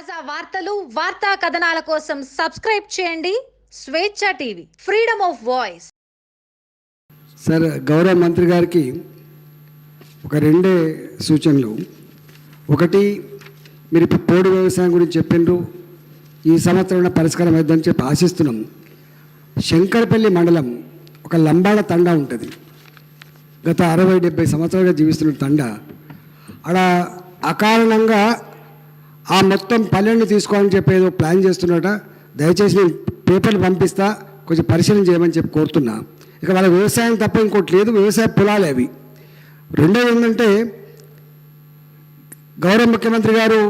తాజా వార్తలు వార్తా కథనాల కోసం సబ్స్క్రైబ్ చేయండి. Swechha TV freedom of voice. Sir గౌరవ మంత్రి గారికి ఒక రెండే సూచనలు. ఒకటి మీరు ఇప్పుడు పోడు వ్యవసాయం గురించి చెప్పిండ్రు ఈ సంవత్సరం పరిష్కారం అవుతుందని చెప్పి ఆశిస్తున్నాం. శంకరపల్లి మండలం ఒక లంబాడ తండా ఉంటుంది. గత అరవై డెబ్బై సంవత్సరాలుగా జీవిస్తున్న తండా. అక్కడ అకారణంగా ఆ మొత్తం పల్లెని తీసుకోవాలని చెప్పి ఏదో ప్లాన్ చేస్తున్నట దయచేసి నేను పేపర్లు పంపిస్తా కొంచెం పరిశీలన చేయమని చెప్పి కోరుతున్నా. ఇక వాళ్ళ వ్యవసాయం తప్ప ఇంకోటి లేదు వ్యవసాయ పొలాలే అవి. రెండోది ఏంటంటే గౌరవ ముఖ్యమంత్రి గారు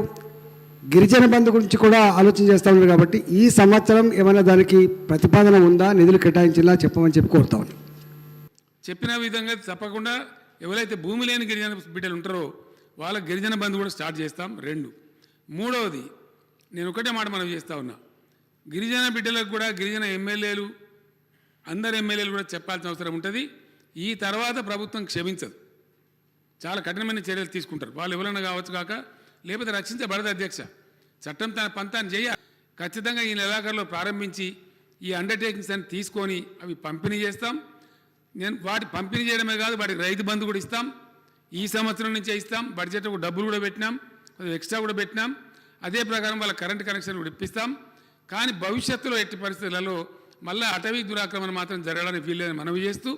గిరిజన బంధు గురించి కూడా ఆలోచన చేస్తూ ఉన్నారు కాబట్టి ఈ సంవత్సరం ఏమైనా దానికి ప్రతిపాదన ఉందా నిధులు కేటాయించేలా చెప్పమని చెప్పి కోరుతా చెప్పిన విధంగా తప్పకుండా ఎవరైతే భూమి లేని గిరిజన బిడ్డలు ఉంటారో వాళ్ళ గిరిజన బంధు కూడా స్టార్ట్ చేస్తాం. రెండు మూడవది నేను ఒకటే మాట మనం చేస్తా ఉన్నా. గిరిజన బిడ్డలకు కూడా గిరిజన ఎమ్మెల్యేలు అందరు ఎమ్మెల్యేలు కూడా చెప్పాల్సిన అవసరం ఉంటుంది. ఈ తర్వాత ప్రభుత్వం క్షమించదు. చాలా కఠినమైన చర్యలు తీసుకుంటారు. వాళ్ళు ఎవరైనా కావచ్చు కాక లేకపోతే రక్షించబడదు అధ్యక్ష. చట్టం తన పంతాన్ని చేయ ఖచ్చితంగా ఈ నెలాఖరులో ప్రారంభించి ఈ అండర్టేకింగ్స్ అని తీసుకొని అవి పంపిణీ చేస్తాం. నేను వాటి పంపిణీ చేయడమే కాదు వాటికి రైతు బంధు కూడా ఇస్తాం. ఈ సంవత్సరం నుంచే ఇస్తాం. బడ్జెట్కు డబ్బులు కూడా పెట్టినాం. ఎక్స్ట్రా కూడా పెట్టినాం. అదే ప్రకారం వాళ్ళ కరెంట్ కనెక్షన్ కూడా ఇప్పిస్తాం. కానీ భవిష్యత్తులో ఎట్టి పరిస్థితులలో మళ్ళీ అటవీ దురాక్రమణ మాత్రం జరగడానికి వీల్లేదని మనవి చేస్తూ